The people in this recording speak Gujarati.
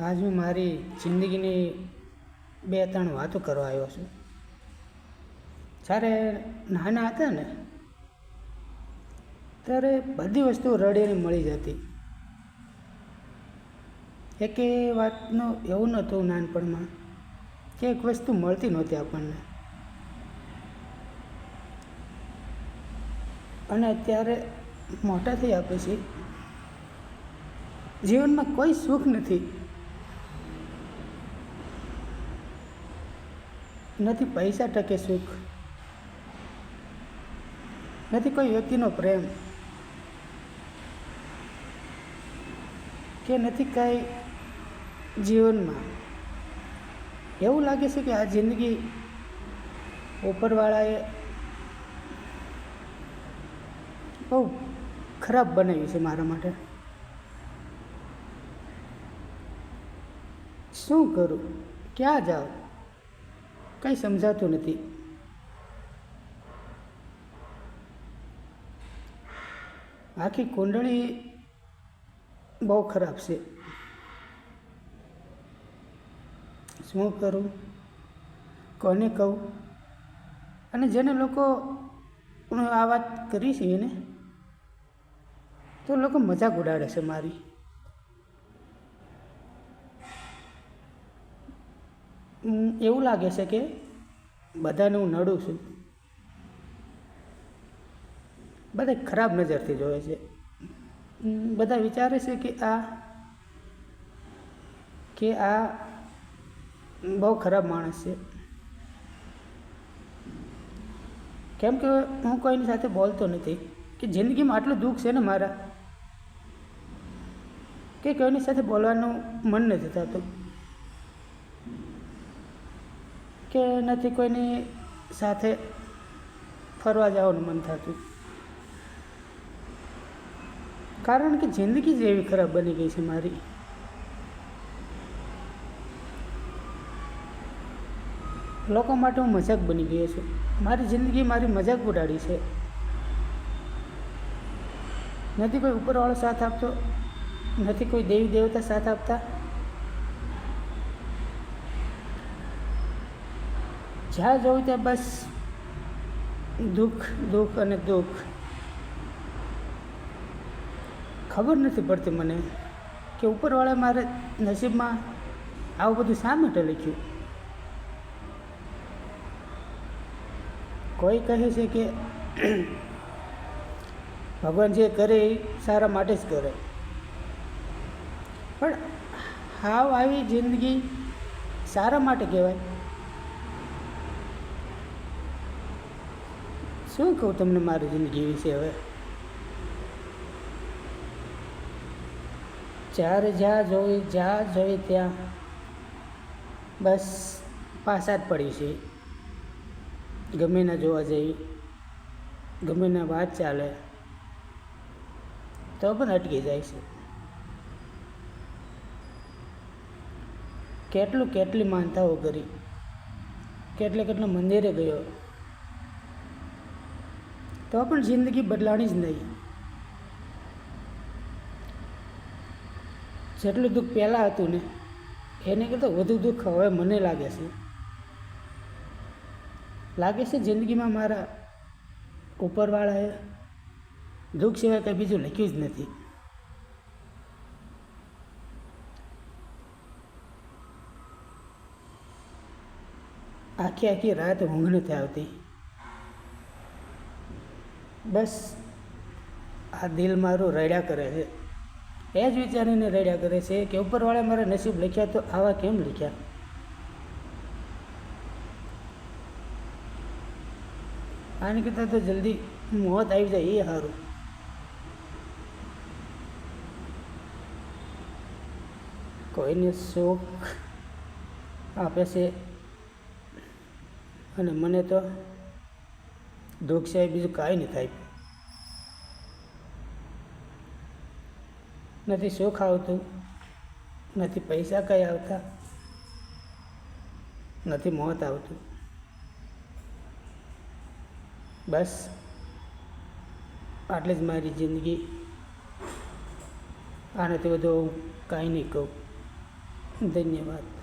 આજ હું મારી જિંદગીની બે ત્રણ વાતો કરવા આવ્યો છું. જ્યારે નાના હતા ને, ત્યારે બધી વસ્તુ રડીને મળી જતી. એકે વાતનું એવું નહોતું નાનપણમાં કે એક વસ્તુ મળતી નહોતી આપણને. અને અત્યારે મોટા થયા પછી જીવનમાં કોઈ સુખ નથી. નથી પૈસા ટકે સુખ. નથી કોઈ વ્યક્તિનો પ્રેમ. કે નથી કાંઈ જીવનમાં. એવું લાગે છે કે આ જિંદગી ઉપરવાળાએ બહુ ખરાબ બનાવી છે મારા માટે. શું કરું? ક્યાં જાઉં? કંઈ સમજાતું નથી. આખી કુંડળી બહુ ખરાબ છે. શું કરું? કોને કહું? અને જેને લોકો હું આ વાત કરી છે એને, તો લોકો મજાક ઉડાડે છે મારી. એવું લાગે છે કે બધાને હું નડું છું. બધા ખરાબ નજરથી જોવે છે. બધા વિચારે છે કે આ કે આ બહુ ખરાબ માણસ છે. કેમ કે હું કોઈની સાથે બોલતો નથી, કે જિંદગીમાં આટલું દુઃખ છે ને મારા, કે કોઈની સાથે બોલવાનું મન નથી થતું. કે નથી કોઈની સાથે ફરવા જવાનું મન થતું? કારણ કે જિંદગી જ એવી ખરાબ બની ગઈ છે મારી. લોકો માટે હું મજાક બની ગયો છું. મારી જિંદગી મારી મજાક ઉડાડી છે. નથી કોઈ ઉપરવાળો સાથ આપતો? નથી કોઈ દેવી દેવતા સાથ આપતા? જ્યાં જવું ત્યાં બસ. દુઃખ દુઃખ અને દુઃખ. ખબર નથી પડતી મને કે ઉપરવાળા મારે નસીબમાં આવું બધું શા માટે લખ્યું? કોઈ કહે છે કે ભગવાન જે કરે એ સારા માટે જ કરે. પણ હાવ આવી જિંદગી સારા માટે કહેવાય. શું કહું તમને મારી જિંદગી વિશે હવે? જ્યારે જ્યાં જોઈ જ્યાં જોઈ ત્યાં બસ પાસા જ પડી છે. ગમે ના જોવા જઈ, ગમે ના વાત ચાલે, તો પણ અટકી જાય છે. કેટલું, કેટલી માનતાઓ કરી, કેટલે, કેટલા મંદિરે ગયો તો પણ જિંદગી બદલાણી જ નહીં. જેટલું દુઃખ પહેલાં હતું ને, એને કરતાં વધુ દુઃખ હવે મને લાગે છે. લાગે છે જિંદગીમાં મારા ઉપરવાળાએ દુઃખ સિવાય કંઈ બીજું લખ્યું જ નથી. આખી આખી રાત ઊંઘ નથી આવતી. બસ આ દિલ મારું રડ્યા કરે છે. એ જ વિચારીને રડ્યા કરે છે કે ઉપરવાળા મારા નસીબ લખ્યા તો આવા કેમ લખ્યા? આને કરતાં તો જલ્દી મોત આવી જાય એ સારું કોઈને સુખ આપે છે? અને મને તો દુઃખ છે બીજું કાંઈ નહીં થાય નથી સુખ આવતું, નથી પૈસા કંઈ આવતા, નથી મોત આવતું. બસ, આટલી જ મારી જિંદગી. આનાથી વધુ હું કાંઈ નહીં કહું. ધન્યવાદ.